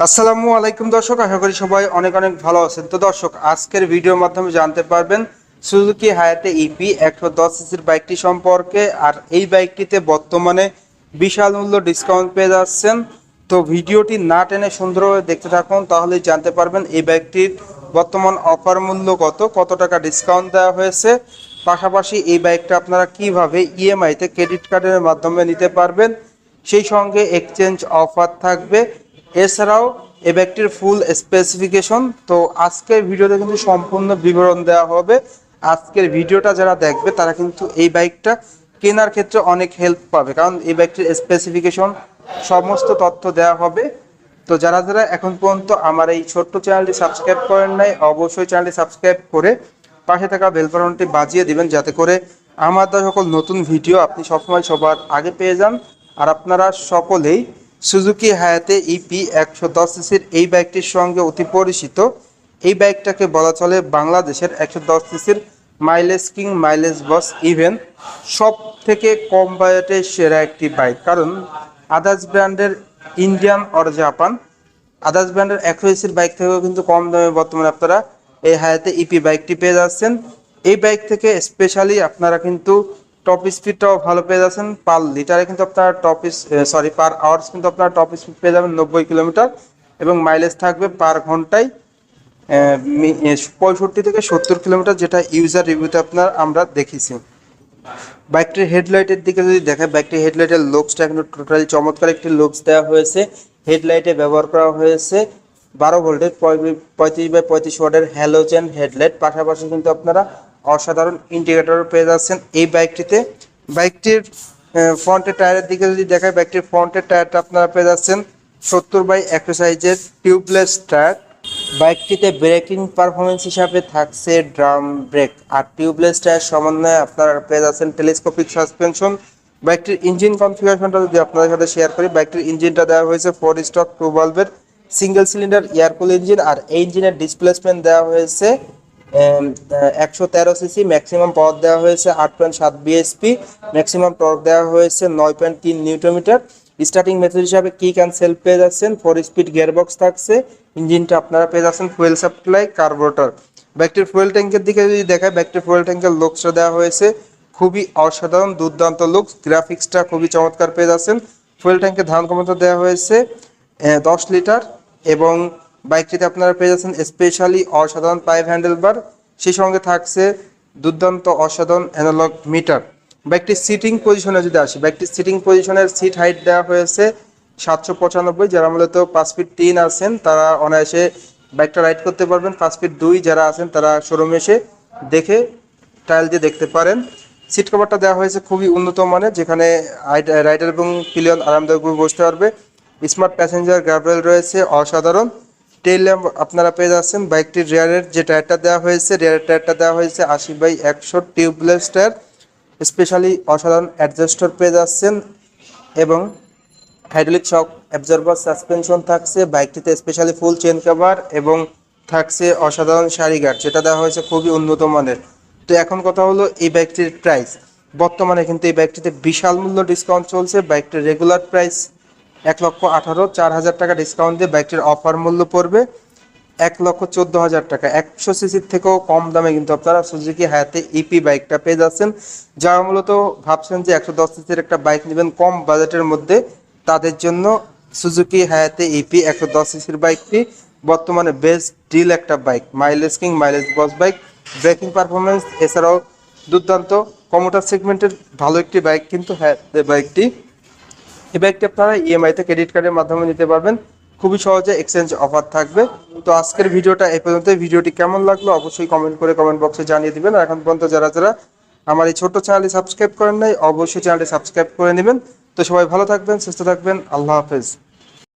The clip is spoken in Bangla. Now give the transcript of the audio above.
আসসালামু আলাইকুম দর্শক, আশা করি সবাই অনেক অনেক ভালো আছেন। তো দর্শক, আজকের ভিডিওর মাধ্যমে জানতে পারবেন, সুজুকি হায়াতে ইপি একশো দশ সিসির বাইকটি সম্পর্কে, আর এই বাইকটিতে বর্তমানে বিশাল মূল্য ডিসকাউন্ট পেয়ে যাচ্ছেন। তো ভিডিওটি না টেনে সুন্দরভাবে দেখতে থাকুন, তাহলেই জানতে পারবেন এই বাইকটির বর্তমান অফার মূল্য কত কত টাকা ডিসকাউন্ট দেওয়া হয়েছে। পাশাপাশি এই বাইকটা আপনারা কীভাবে ইএমআইতে ক্রেডিট কার্ডের মাধ্যমে নিতে পারবেন, সেই সঙ্গে এক্সচেঞ্জ অফার থাকবে। এছাড়াও এ ব্যাগটির ফুল স্পেসিফিকেশন তো আজকের ভিডিওতে কিন্তু সম্পূর্ণ বিবরণ দেওয়া হবে। আজকের ভিডিওটা যারা দেখবে, তারা কিন্তু এই বাইকটা কেনার ক্ষেত্রে অনেক হেল্প পাবে, কারণ এই বাইকটির স্পেসিফিকেশন সমস্ত তথ্য দেওয়া হবে। তো যারা যারা এখন পর্যন্ত আমার এই ছোট্ট চ্যানেলটি সাবস্ক্রাইব করেন নাই, অবশ্যই চ্যানেলটি সাবস্ক্রাইব করে পাশে থাকা বেলবাটনটি বাজিয়ে দিবেন, যাতে করে আমার সকল নতুন ভিডিও আপনি সবসময় সবার আগে পেয়ে যান। আর আপনারা সকলেই সুজুকি হায়াতে ইপি একশো দশ সিসির এই বাইকটির সঙ্গে অতি পরিচিত। এই বাইকটাকে বলা চলে বাংলাদেশের একশো দশ সিসির mileage king mileage boss even সব থেকে কম বাজেটের সেরা একটি বাইক, কারণ আদার্স ব্র্যান্ডের ইন্ডিয়ান অর জাপান আদার্স ব্র্যান্ডের একশো এসির বাইক থেকেও কিন্তু কম দামে বর্তমানে আপনারা এই হায়াতে ইপি বাইকটি পেয়ে যাচ্ছেন। এই বাইক থেকে স্পেশালি আপনারা কিন্তু টপ স্পিডটাও ভালো পেয়ে যাচ্ছেন। পার লিটারে কিন্তু আপনার টপ সরি পার আওয়ার্স কিন্তু আপনার টপ স্পিড পেয়ে যাবেন নব্বই কিলোমিটার এবং মাইলেজ থাকবে পার ঘন্টায় পঁয়ষট্টি থেকে সত্তর কিলোমিটার যেটা ইউজার রিভিউতে আপনার আমরা দেখেছি। বাইকটির হেডলাইটের দিকে যদি দেখেন বাইকটির হেডলাইটের লুকসটা কিন্তু টোটালি চমৎকার একটি লুকস দেওয়া হয়েছে। হেডলাইটে ব্যবহার করা হয়েছে বারো ভোল্টের পঁয়ত্রিশ বাই পঁয়ত্রিশ ওয়াটের হ্যালোজেন হেডলাইট পাশাপাশি কিন্তু আপনারা অসাধারণ ইন্ডিকেটর পেয়ে যাচ্ছেন এই বাইকটিতে। বাইকটির ফ্রন্টের টায়ারের দিকে যদি দেখায় বাইকটির ফ্রন্টের টায়ারটা আপনারা পেয়ে যাচ্ছেন সত্তর বাই একশো সাইজের টিউবলেস টায়ার বাইকটিতে ব্রেকিং পারফরমেন্স হিসাবে থাকছে ড্রাম ব্রেক আর টিউবলেস টায়ার সমন্বয়ে আপনারা পেয়ে যাচ্ছেন টেলিস্কোপিক সাসপেনশন বাইকটির ইঞ্জিন কনফিগারেশনটা যদি আপনাদের সাথে শেয়ার করি, বাইকটির ইঞ্জিনটা দেওয়া হয়েছে ফোর স্টক টু বাল্বের single cylinder air cool engine আর এই ইঞ্জিনের ডিসপ্লেসমেন্ট দেওয়া হয়েছে একশো তেরো সিসি ম্যাক্সিমাম পাওয়ার দেওয়া হয়েছে আট পয়েন্ট সাত বিএসপি ম্যাক্সিমাম টর্ক দেওয়া হয়েছে নয় পয়েন্ট তিন নিউটোমিটার স্টার্টিং মেথড হিসাবে কিক অ্যান্ড সেলফ পেয়ে যাচ্ছেন। ফোর স্পিড গিয়ারবক্স থাকছে। ইঞ্জিনটা আপনারা পেয়ে যাচ্ছেন ফুয়েল সাপ্লাই কার্বোরেটর ব্যাকটির ফুয়েল ট্যাঙ্কের দিকে যদি দেখায় ব্যাকটির ফুয়েল ট্যাঙ্কের লুকসটা দেওয়া হয়েছে। খুবই অসাধারণ, দুর্দান্ত লুকস গ্রাফিক্সটা খুবই চমৎকার পেয়ে যাচ্ছেন। ফুয়েল ট্যাঙ্কের ধারণ ক্ষমতা দেওয়া হয়েছে দশ লিটার এবং বাইকটিতে আপনারা পেয়ে যাচ্ছেন স্পেশালি অসাধারণ পাইপ হ্যান্ডেল বার সেই সঙ্গে থাকছে দুর্দান্ত অসাধারণ অ্যানালগ মিটার বাইকটির সিটিং পজিশনে যদি আসি, বাইকটির সিটিং পজিশনের সিট হাইট দেওয়া হয়েছে সাতশো পঁচানব্বই, যারা মূলত পাঁচ ফিট তিন আছেন, তারা অনায়াসে বাইকটা রাইড করতে পারবেন। পাঁচ ফিট দুই যারা আছেন, তারা শোরুমে এসে দেখে টাইল দিয়ে দেখতে পারেন। সিট কভারটা দেওয়া হয়েছে খুবই উন্নত মানের, যেখানে রাইডার এবং পিলিয়ন আরামদায়কভাবে বসতে পারবে। স্মার্ট প্যাসেঞ্জার গার্ডরেল রয়েছে, অসাধারণ। ল্যাম্প আপনারা পেয়ে যাচ্ছেন বাইকটির রেয়ারের যে টায়ারটা দেওয়া হয়েছে রেয়ারের টায়ারটা দেওয়া হয়েছে আশি বাই একশো টিউবলেস টায়ার স্পেশালি অসাধারণ অ্যাডজাস্টার পেয়ে যাচ্ছেন এবং হাইড্রোলিক শক অ্যাবজর্ভার সাসপেনশন থাকছে, বাইকটিতে স্পেশালি ফুল চেন কাভার এবং থাকছে অসাধারণ শাড়ি গার্ড যেটা দেওয়া হয়েছে খুবই উন্নত মানের। তো এখন কথা হলো এই বাইকটির প্রাইস বর্তমানে কিন্তু এই বাইকটিতে বিশাল মূল্য ডিসকাউন্ট চলছে, বাইকটির রেগুলার প্রাইস এক লক্ষ আঠারো, চার হাজার টাকা ডিসকাউন্ট দিয়ে বাইকটির অফার মূল্য পড়বে। এক লক্ষ চোদ্দ হাজার টাকা। একশো সিসির থেকেও কম দামে কিন্তু আপনারা সুজুকি হায়াতে ইপি বাইকটা পেয়ে যাচ্ছেন। যারা মূলত ভাবছেন যে একশো দশ সিসির একটা বাইক নেবেন কম বাজেটের মধ্যে, তাদের জন্য সুজুকি হায়াতে ইপি একশো দশ সিসির বাইকটি বর্তমানে বেস্ট ডিল একটা bike mileage king mileage boss bike braking performance এছাড়াও দুর্দান্ত। কমোটার সেগমেন্টের ভালো একটি বাইক কিন্তু হ্যাঁ বাইকটি এই বাইকটি আপনারা ইএমআইতে ক্রেডিট কার্ডের মাধ্যমে নিতে পারবেন। খুবই সহজে এক্সচেঞ্জ অফার থাকবে। তো আজকের ভিডিওটা এই পর্যন্ত ভিডিওটি কেমন লাগল অবশ্যই কমেন্ট করে কমেন্ট বক্সে জানিয়ে দিবেন। আর এখন পর্যন্ত যারা যারা আমার এই ছোট্ট চ্যানেলটি সাবস্ক্রাইব করেন নাই, অবশ্যই চ্যানেলটি সাবস্ক্রাইব করে নেবেন। তো সবাই ভালো থাকবেন, সুস্থ থাকবেন। আল্লাহ হাফেজ।